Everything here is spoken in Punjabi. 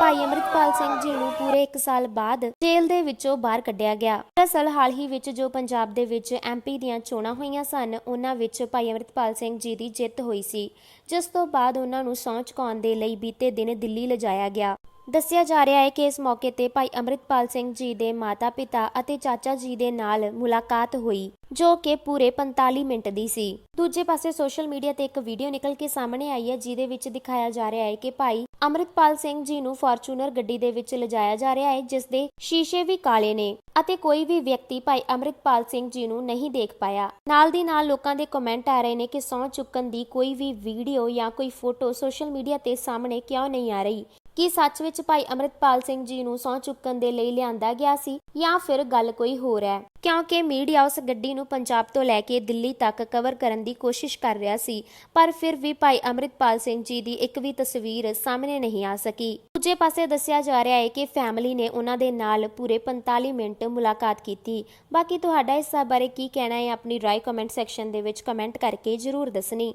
ਭਾਈ ਅਮਰਿਤਪਾਲ ਸਿੰਘ ਜੀ ਨੂੰ ਪੂਰੇ 1 ਸਾਲ ਬਾਅਦ ਜੇਲ੍ਹ ਦੇ ਵਿੱਚੋਂ ਬਾਹਰ ਕੱਢਿਆ ਗਿਆ। ਦਰਅਸਲ ਹਾਲ ਹੀ ਵਿੱਚ ਜੋ ਪੰਜਾਬ ਦੇ ਵਿੱਚ ਐਮਪੀ ਦੀਆਂ ਚੋਣਾਂ ਹੋਈਆਂ ਸਨ, ਉਹਨਾਂ ਵਿੱਚ ਭਾਈ ਅਮਰਿਤਪਾਲ ਸਿੰਘ ਜੀ ਦੀ ਜਿੱਤ ਹੋਈ ਸੀ, ਜਿਸ ਤੋਂ ਬਾਅਦ ਉਹਨਾਂ ਨੂੰ ਸਹੁੰ ਚੁਕਾਉਣ ਦੇ ਲਈ ਬੀਤੇ ਦਿਨ ਦਿੱਲੀ ਲਿਜਾਇਆ ਗਿਆ। ਦੱਸਿਆ ਜਾ ਰਿਹਾ ਹੈ ਕਿ ਇਸ ਮੌਕੇ ਤੇ ਭਾਈ ਅਮਰਿਤਪਾਲ ਸਿੰਘ ਜੀ ਦੇ ਮਾਤਾ-ਪਿਤਾ ਅਤੇ ਚਾਚਾ ਜੀ ਦੇ ਨਾਲ ਮੁਲਾਕਾਤ ਹੋਈ, ਜੋ ਕਿ ਪੂਰੇ 45 ਮਿੰਟ ਦੀ ਸੀ। ਦੂਜੇ ਪਾਸੇ ਸੋਸ਼ਲ ਮੀਡੀਆ ਤੇ ਇੱਕ ਵੀਡੀਓ ਨਿਕਲ ਕੇ ਸਾਹਮਣੇ ਆਈ ਹੈ, ਜਿਹਦੇ ਵਿੱਚ ਦਿਖਾਇਆ ਜਾ ਰਿਹਾ ਹੈ ਕਿ ਭਾਈ ਅਮਰਿਤਪਾਲ ਸਿੰਘ ਜੀ ਨੂੰ ਫਾਰਚੂਨਰ ਗੱਡੀ ਦੇ ਵਿੱਚ ਲਿਜਾਇਆ ਜਾ ਰਿਹਾ ਹੈ, ਜਿਸ ਦੇ ਸ਼ੀਸ਼ੇ ਵੀ ਕਾਲੇ ਨੇ ਅਤੇ ਕੋਈ ਵੀ ਵਿਅਕਤੀ ਭਾਈ ਅਮਰਿਤਪਾਲ ਸਿੰਘ ਜੀ ਨੂੰ ਨਹੀਂ ਦੇਖ ਪਾਇਆ। ਨਾਲ ਦੀ ਨਾਲ ਲੋਕਾਂ ਦੇ ਕਮੈਂਟ ਆ ਰਹੇ ਨੇ ਕਿ ਸਹੁੰ ਚੁੱਕਣ ਦੀ ਕੋਈ ਵੀ ਵੀਡੀਓ ਜਾਂ ਕੋਈ ਫੋਟੋ ਸੋਸ਼ਲ ਮੀਡੀਆ ਤੇ ਸਾਹਮਣੇ ਕਿਉਂ ਨਹੀਂ ਆ ਰਹੀ? ਕੀ ਸੱਚ ਵਿੱਚ ਭਾਈ ਅਮਰਿਤਪਾਲ ਸਿੰਘ ਜੀ ਨੂੰ ਸਹੁੰ ਚੁੱਕਣ ਦੇ ਲਈ ਲਿਆਂਦਾ ਗਿਆ ਸੀ ਜਾਂ ਫਿਰ ਗੱਲ ਕੋਈ ਹੋਰ ਹੈ? ਕਿਉਂਕਿ ਮੀਡੀਆ ਉਸ ਗੱਡੀ ਨੂੰ ਪੰਜਾਬ ਤੋਂ ਲੈ ਕੇ ਦਿੱਲੀ ਤੱਕ ਕਵਰ ਕਰਨ ਦੀ ਕੋਸ਼ਿਸ਼ ਕਰ ਰਿਹਾ ਸੀ, ਪਰ ਫਿਰ ਵੀ ਭਾਈ ਅਮਰਿਤਪਾਲ ਸਿੰਘ ਜੀ ਦੀ ਇੱਕ ਵੀ ਤਸਵੀਰ ਸਾਹਮਣੇ ਨਹੀਂ ਆ ਸਕੀ। ਦੂਜੇ ਪਾਸੇ ਦੱਸਿਆ ਜਾ ਰਿਹਾ ਹੈ ਕਿ ਫੈਮਿਲੀ ਨੇ ਉਹਨਾਂ ਦੇ ਨਾਲ ਪੂਰੇ 45 ਮਿੰਟ ਮੁਲਾਕਾਤ ਕੀਤੀ। ਬਾਕੀ ਤੁਹਾਡਾ ਇਸ ਬਾਰੇ ਕੀ ਕਹਿਣਾ ਹੈ, ਆਪਣੀ ਰਾਏ ਕਮੈਂਟ ਸੈਕਸ਼ਨ ਦੇ ਵਿੱਚ ਕਮੈਂਟ ਕਰਕੇ ਜਰੂਰ ਦੱਸਣੀ।